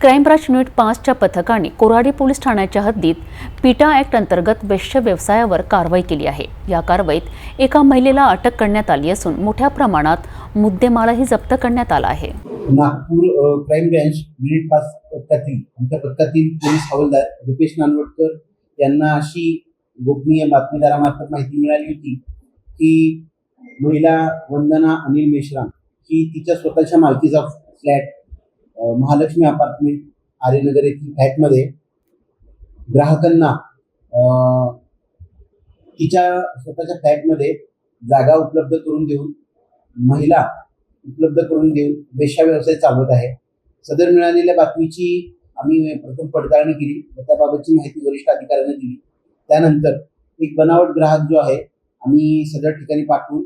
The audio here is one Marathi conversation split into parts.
क्राईम ब्रांच युनिट पाचच्या पथकाने कोराडी पोलीस ठाण्याच्या हद्दीत पिटा ॲक्ट अंतर्गत वेश्य व्यवसायावर कारवाई केली आहे. या कारवाईत एका महिलेला अटक करण्यात आली असून मोठ्या प्रमाणात मुद्देमालही जप्त करण्यात आला आहे. नागपूर क्राईम ब्रँच युनिट पाच पथकातील आमच्या पथकातील पोलीस हवालदार रुपेश नानवटकर यांना अशी गोपनीय बातमीदारामार्फत माहिती मिळाली होती की महिला वंदना अनिल मेश्राम ही तिच्या स्वतःच्या मालकीचा फ्लॅट महालक्ष्मी अपार्टमेंट आर्यनगर येथील फ्लॅटमध्ये ग्राहकांना तिच्या स्वतःच्या फ्लॅटमध्ये जागा उपलब्ध करून देऊन महिला उपलब्ध करून देऊन वेशा व्यवसाय चालवत आहे. सदर मिळालेल्या बातमीची आम्ही प्रथम पडताळणी केली व त्याबाबतची माहिती वरिष्ठ अधिकाऱ्यांना दिली. त्यानंतर एक बनावट ग्राहक जो आहे आम्ही सदर ठिकाणी पाठवून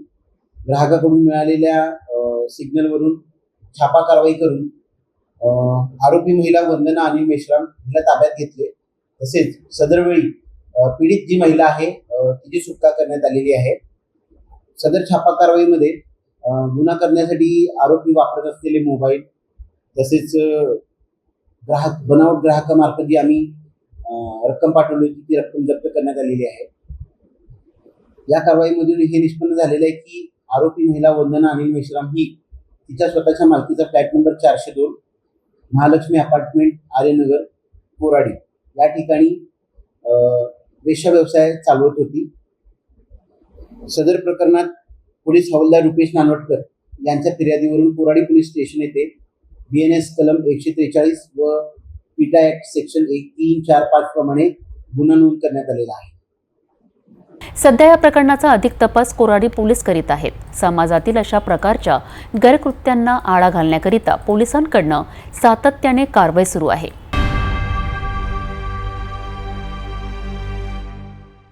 ग्राहकाकडून मिळालेल्या सिग्नलवरून छापा कारवाई करून आरोपी महिला वंदना अनिल मेश्राम हिला ताब्यात घेतले. तसेच सदरवेळी पीडित जी महिला आहे तिची सुटका करण्यात आलेली आहे. सदर छापा कारवाईमध्ये गुन्हा करण्यासाठी आरोपी वापरत असलेले मोबाईल तसेच ग्राहक बनावट ग्राहकामार्फत जी आम्ही रक्कम पाठवली होती ती रक्कम जप्त करण्यात आलेली आहे. या कारवाईमधून हे निष्पन्न झालेलं आहे की आरोपी महिला वंदना अनिल मेश्राम ही तिच्या स्वतःच्या मालकीचा फ्लॅट नंबर चारशे दोन महालक्ष्मी अपार्टमेंट आर्यनगर कोराडी. या ठिकाणी वेश्या व्यवसाय चालवत होती. सदर प्रकरणात पोलीस हवालदार रुपेश नानवटकर यांच्या फिर्यादीवरून कोराडी पोलीस स्टेशन येथे बी एन एस कलम एकशे त्रेचाळीस व पिटा ॲक्ट सेक्शन एक तीन चार पाच प्रमाणे गुन्हा नोंद करण्यात आलेला आहे. सध्या या प्रकरणाचा अधिक तपास कोराडी पोलीस करीत आहेत. समाजातील अशा प्रकारच्या गैरकृत्यांना आळा घालण्याकरिता पोलिसांकडनं सातत्याने कारवाई सुरू आहे.